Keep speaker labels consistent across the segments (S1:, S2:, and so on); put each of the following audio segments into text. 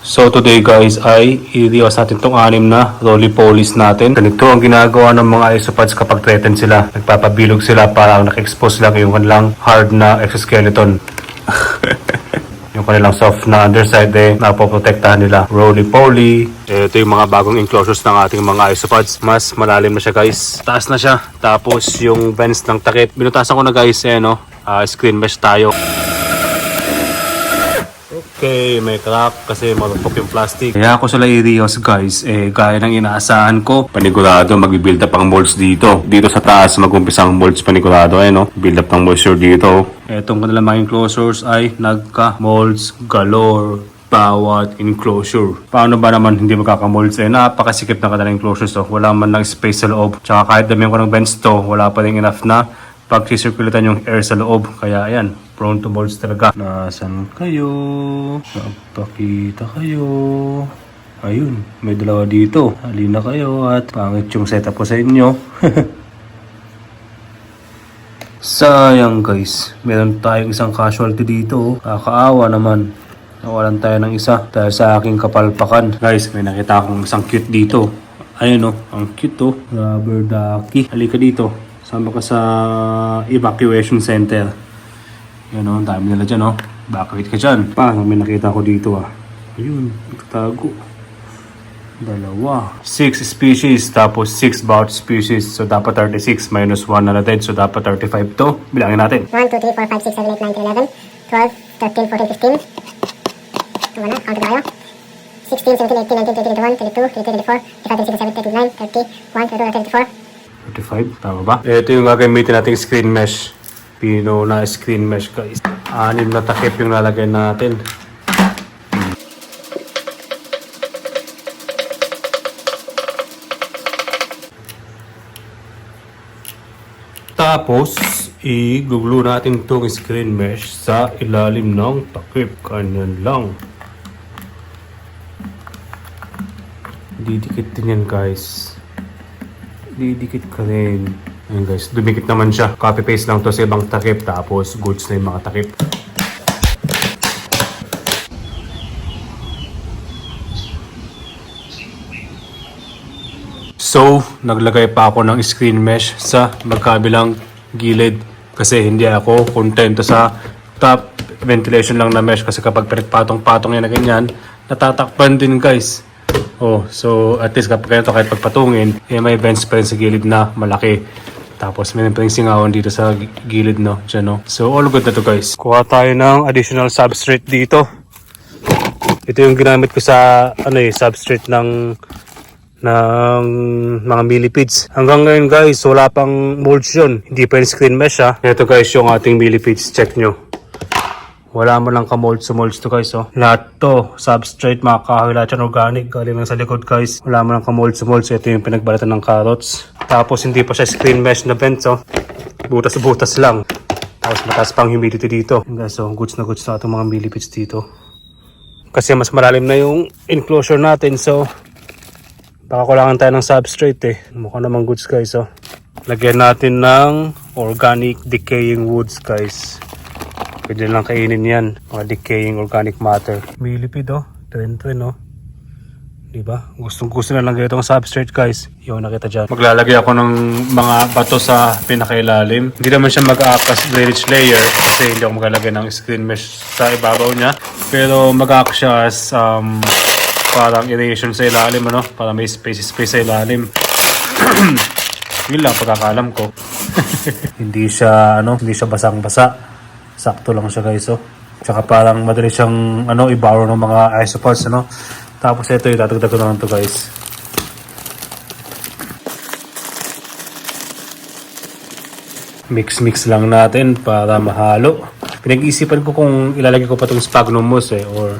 S1: So today guys ay i-rewas natin tong anim na roly-polies natin. Ganito ang ginagawa ng mga isopods kapag threatened sila. Nagpapabilog sila para naka-expose sila yung kanilang hard na exoskeleton. yung kanilang soft na underside eh, napoprotektahan nila. Roly-poly. Ito yung mga bagong enclosures ng ating mga isopods. Mas malalim na siya guys. Taas na siya. Tapos yung vents ng takip. Binutasan ko na guys eh no. Ah, screen mesh tayo. Okay, may crack kasi marupok yung plastic. Kaya ako sila i-reuse guys, eh gaya ng inaasahan ko, panigurado mag-build up ang molds dito. Dito sa taas mag-umpisa ang molds panigurado eh no. Build up ng moisture dito. Etong kanilang mga enclosures ay nagka-molds galore bawat enclosure. Paano ba naman hindi magkakamolds? Eh, napakasikip na kanilang enclosures to. Wala man lang space sa loob. Tsaka kahit damihan ko ng vents to, wala pa rin enough na pag-circulatan yung air sa loob. Kaya ayan, prone to molds talaga. Nasaan kayo? Magpakita kayo. Ayun, may dalawa dito. Halina kayo at pangit yung setup ko sa inyo. Sayang guys, meron tayong isang casualty dito. Kakaawa naman. Nawalan tayo ng isa dahil sa aking kapalpakan. Guys, may nakita akong isang cute dito. Ayun oh, ang cute oh. Rubber ducky. Halika dito. Sama ka sa evacuation center. Yan oh, ang dami nila dyan oh. Evacuate ka dyan. Parang may nakita ko dito ah. Ayun, nagtago. Dalawa. Six species, tapos six bought species. So, dapat 36 minus 1 na natin. So, dapat 35 to. Bilangin natin.
S2: 1, 2, 3, 4, 5, 6, 7, 8, 9, 10, 11, 12, 13, 14, 15. Ito na, count tayo. 16, 17, 18, 19, 20, 21, 22, 23, 24, 25, 26, 27, 29, 30, 31, 32, 34.
S1: 35, tama ba? Ito yung gagamitin nating screen mesh. Pino na screen mesh guys. Anim na takip yung lalagay natin. Tapos, i-glue natin itong screen mesh sa ilalim ng takip. Ganyan lang. Didikit din yan guys. Didikit ka rin. Ayun guys, dumikit naman siya. Copy paste lang to sa ibang takip tapos goods na yung mga takip. So, naglagay pa ako ng screen mesh sa magkabilang gilid kasi hindi ako kontento sa top ventilation lang na mesh kasi kapag pinagpatong-patong yan na ganyan, natatakpan din guys. Oh, so at least kapag ganito kahit pagpatungin, eh, may vents pa rin sa gilid na malaki. Tapos meron pa rin singawan dito sa gi- gilid no, dyan no. So all good na to guys. Kuha tayo ng additional substrate dito. Ito yung ginamit ko sa ano eh, substrate ng ng mga millipedes. Hanggang ngayon guys, wala pang molds yun. Hindi pa yung screen mesh ha. Ito guys yung ating millipedes. Check nyo. Wala mo lang ka-molds sa molds to guys oh. Lahat to, substrate, mga kahoy, lahat yan organic. Galing lang sa likod guys. Wala mo lang ka-molds sa molds. Ito yung pinagbalatan ng carrots. Tapos hindi pa siya screen mesh na vents oh. Butas-butas lang. Tapos mataas pang humidity dito. Yan, Guys, so goods na goods na itong mga millipedes dito. Kasi mas malalim na yung enclosure natin so Baka kulangan tayo ng substrate eh. Mukha namang goods guys oh. Lagyan natin ng organic decaying woods guys. Pwede lang kainin yan. Mga decaying organic matter. Milipid oh. Tren-tren oh. Diba? Gustong gusto na lang ganitong substrate guys. Yung nakita dyan. Maglalagay ako ng mga bato sa pinakailalim. Hindi naman siya mag-act drainage layer kasi hindi ako maglalagay ng screen mesh sa ibabaw niya. Pero mag-act siya as um, parang aeration sa ilalim ano para may space space sa ilalim yun lang pagkakalam ko hindi siya ano hindi siya basang basa sakto lang siya guys oh tsaka parang madali siyang ano i-borrow ng mga isopods ano tapos ito itatagdag ko na lang to guys. Mix mix lang natin para mahalo. Pinag-iisipan ko kung ilalagay ko pa itong sphagnum moss eh or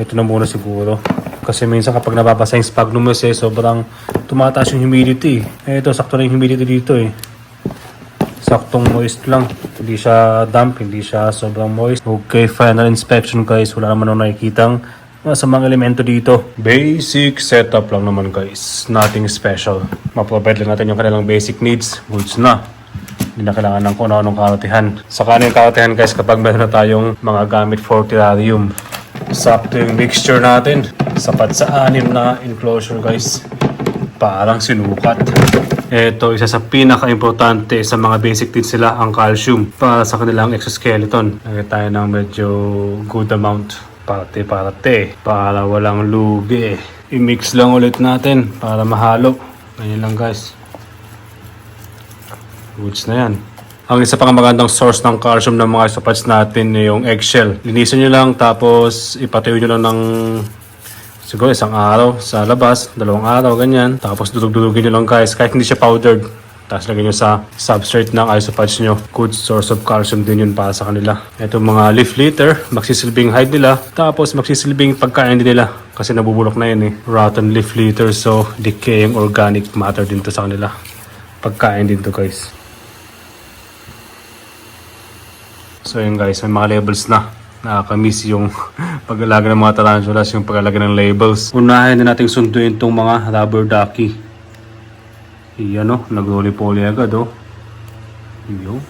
S1: ito na muna siguro. Kasi minsan kapag nababasa yung sphagnum moss eh sobrang tumataas yung humidity. Eh ito sakto na yung humidity dito eh. Saktong moist lang. Hindi siya damp hindi siya sobrang moist. Okay final inspection guys. Wala naman akong nakikitang masamang elemento dito basic setup lang naman guys nothing special maprovide lang natin yung kanilang basic needs goods na hindi na kailangan ng kung ano-anong karatihan. Saka na yung karatihan guys kapag meron na tayong mga gamit for terrarium. Sakto yung mixture natin. Sapat sa anim na enclosure guys. Parang sinukat. Ito, isa sa pinaka-importante sa mga basic needs nila, ang calcium para sa kanilang exoskeleton. Lagay tayo ng medyo good amount. Parte-parte. Para walang lugi. I-mix lang ulit natin para mahalo. Ganyan lang guys. Goods na yan. Ang isa pang magandang source ng calcium ng mga sapatos natin yung eggshell. Linisin nyo lang tapos ipatuyo nyo lang ng siguro isang araw sa labas, dalawang araw, ganyan. Tapos dudug-dudugin nyo lang guys, kahit hindi siya powdered. Tapos lagyan nyo sa substrate ng isopads nyo. Good source of calcium din yun para sa kanila. Ito mga leaf litter, magsisilbing hide nila. Tapos magsisilbing pagkain din nila. Kasi nabubulok na yun eh. Rotten leaf litter, so decaying organic matter din to sa kanila. Pagkain din to guys. So yun guys, may mga labels na. Nakakamiss yung pag-alaga ng mga tarantulas, yung pag-alaga ng labels. Unahin na natin sunduin itong mga rubber ducky. Iyan o, nag-roly-poly agad o. Yung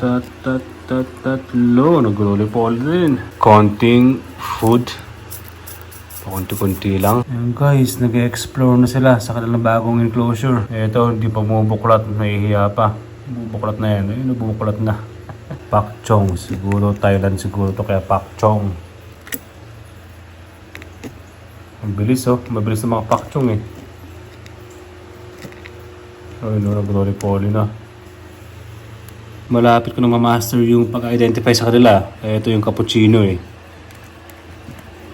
S1: tat tat tat tatlo, nag-roly-poly din. Konting food. Pakunti-kunti lang. Ayan guys, nag-explore na sila sa kanilang bagong enclosure. Ito, hindi pa bumubuklat, nahihiya pa. Bubuklat na yan, ayun, nabubuklat na. Pak Chong, siguro Thailand siguro to kaya Pak Chong. Ang bilis oh, mabilis na mga Pak Chong eh. Ay no, nag-roly-poly na. Malapit ko na ma-master yung pag-identify sa kanila. Eh, ito yung cappuccino eh.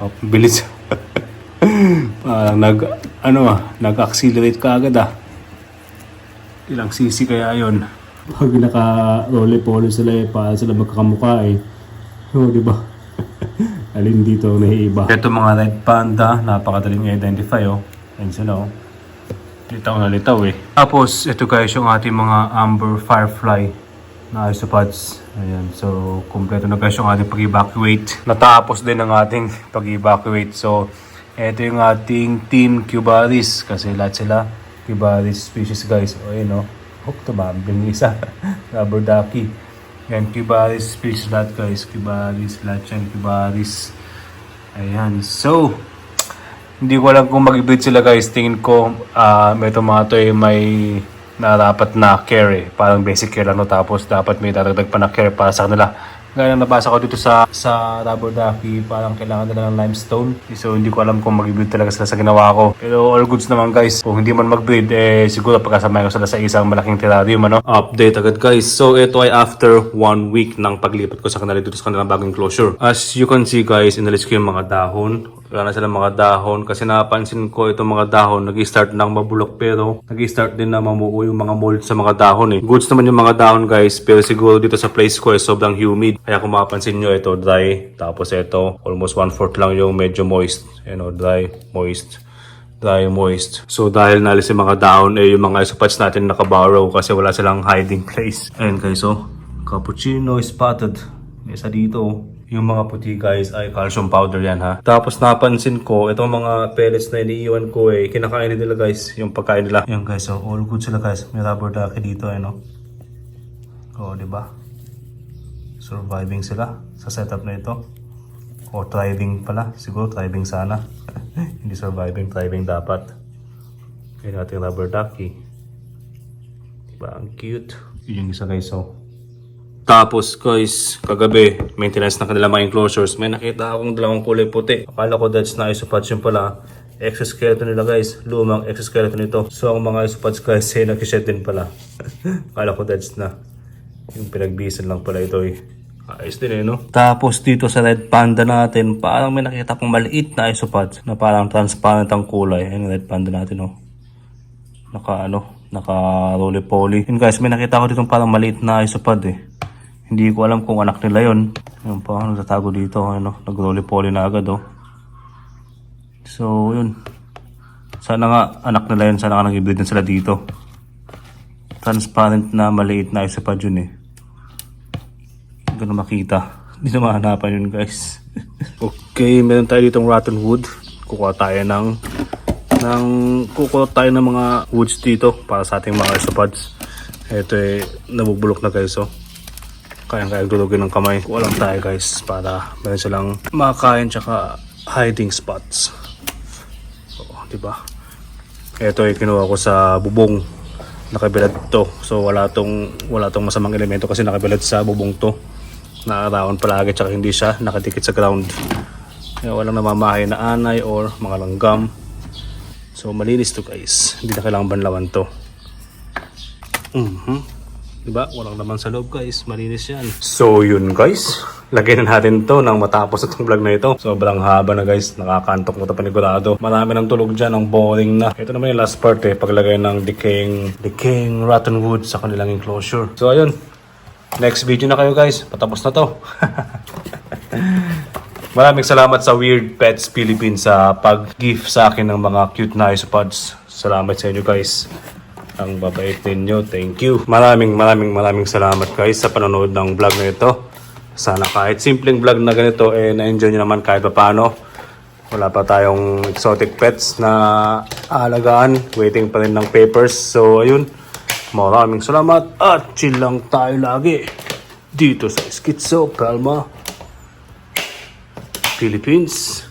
S1: Oh, bilis. Parang nag, ano ah, nag-accelerate ka agad ah. Ilang cc kaya yon Pag naka-roly-poly sila eh, para sila magkakamukha eh. Oo, di ba? Alin dito ang naiiba. Ito mga red panda, napakadaling i-identify oh. Ayan sila oh. Litaw na litaw eh. Tapos, ito guys yung ating mga amber firefly na isopods. Ayan, so kumpleto na guys yung ating pag-evacuate. Natapos din ang ating pag-evacuate. So, ito yung ating team Cubaris kasi lahat sila Cubaris species guys. O yun o. Oh, tumambling isa. Rubber ducky. Yan, Cubaris species lahat guys. Cubaris, lahat yan Cubaris. Ayan, so hindi ko alam kung mag-breed sila guys. Tingin ko ah may tomato eh may narapat na care eh. Parang basic care lang no. Tapos dapat may dadagdag pa na care para sa kanila. Gaya ng nabasa ko dito sa sa rubber ducky, parang kailangan nila ng limestone. So hindi ko alam kung mag-breed talaga sila sa ginawa ko. Pero all goods naman guys. Kung hindi man mag-breed, eh siguro pagkasamayan ko sila sa isang malaking terrarium ano. Update agad guys. So ito ay after one week ng paglipat ko sa kanila dito sa kanilang bagong closure. As you can see guys, inalis ko yung mga dahon. Wala na silang mga dahon kasi napansin ko itong mga dahon nag-start ng mabulok pero nag-start din na mamuo yung mga mold sa mga dahon eh. Goods naman yung mga dahon guys pero siguro dito sa place ko eh sobrang humid. Kaya kung mapapansin nyo ito dry tapos ito almost one fourth lang yung medyo moist. You know, dry, moist dry moist. So dahil nalis yung mga dahon eh yung mga isopods natin nakaborrow kasi wala silang hiding place. Ayan guys oh, cappuccino spotted. Isa dito oh. Yung mga puti guys ay calcium powder yan ha. Tapos napansin ko, itong mga pellets na iniiwan ko eh, kinakain nila guys, yung pagkain nila. Yan guys, so all good sila guys. May rubber ducky dito eh no. Oh, di ba? Surviving sila sa setup na ito. O thriving pala. Siguro thriving sana. Hindi surviving, thriving dapat. Kaya natin rubber ducky. Diba? Ang cute. Yun yung isa guys, oh. Tapos guys, kagabi, maintenance ng kanila mga enclosures. May nakita akong dalawang kulay puti. Akala ko that's na isopods yun pala. Exoskeleton nila guys. Lumang exoskeleton ito. So ang mga isopods guys, ay nakished din pala. Akala ko that's na. Yung pinagbisan lang pala ito eh. Ayos din eh, no? Tapos dito sa red panda natin, parang may nakita akong maliit na isopods na parang transparent ang kulay. Ayun red panda natin, oh. Naka ano, naka roly-poly. Yun guys, may nakita ko dito parang maliit na isopod eh. Hindi ko alam kung anak nila yon. Yung pa, nagtatago dito, ano, nag-roly-poly na agad, oh. So, yun. Sana nga, anak nila yun, sana nga nag-breed na sila dito. Transparent na maliit na isopod yun eh. Hindi ko na makita. Hindi na mahanapan yun, guys. okay, meron tayo ditong rotten wood. Kukuha tayo ng ng kukulot tayo ng mga woods dito para sa ating mga isopods. Ito eh, nabubulok na guys, oh. Kayang kaya dulugin ng kamay. Kuha lang tayo guys para meron silang makakain tsaka hiding spots. Oo, di ba? Ito ay kinuha ko sa bubong. Nakabilad to. So wala tong wala tong masamang elemento kasi nakabilad sa bubong to. Nakaraon palagi tsaka hindi siya nakadikit sa ground. Kaya walang namamahay na anay or mga langgam. So malinis to guys. Hindi na kailangan banlawan to. Mhm. Diba? Walang naman sa loob guys. Malinis yan. So yun guys. Lagyan na natin to nang matapos itong vlog na ito. Sobrang haba na guys. Nakakantok mo ito panigurado. Marami ng tulog dyan. Ang boring na. Ito naman yung last part eh. Paglagay ng decaying, decaying rotten wood sa kanilang enclosure. So ayun. Next video na kayo guys. Patapos na to. Maraming salamat sa Weird Pets Philippines sa pag-gift sa akin ng mga cute na isopods. Salamat sa inyo guys. Ang babait ninyo. Thank you. Maraming maraming maraming salamat guys sa panonood ng vlog na ito. Sana kahit simpleng vlog na ganito eh na-enjoy nyo naman kahit pa paano. Wala pa tayong exotic pets na aalagaan. Waiting pa rin ng papers. So ayun. Maraming salamat at chill lang tayo lagi dito sa Schizo Palma, Philippines.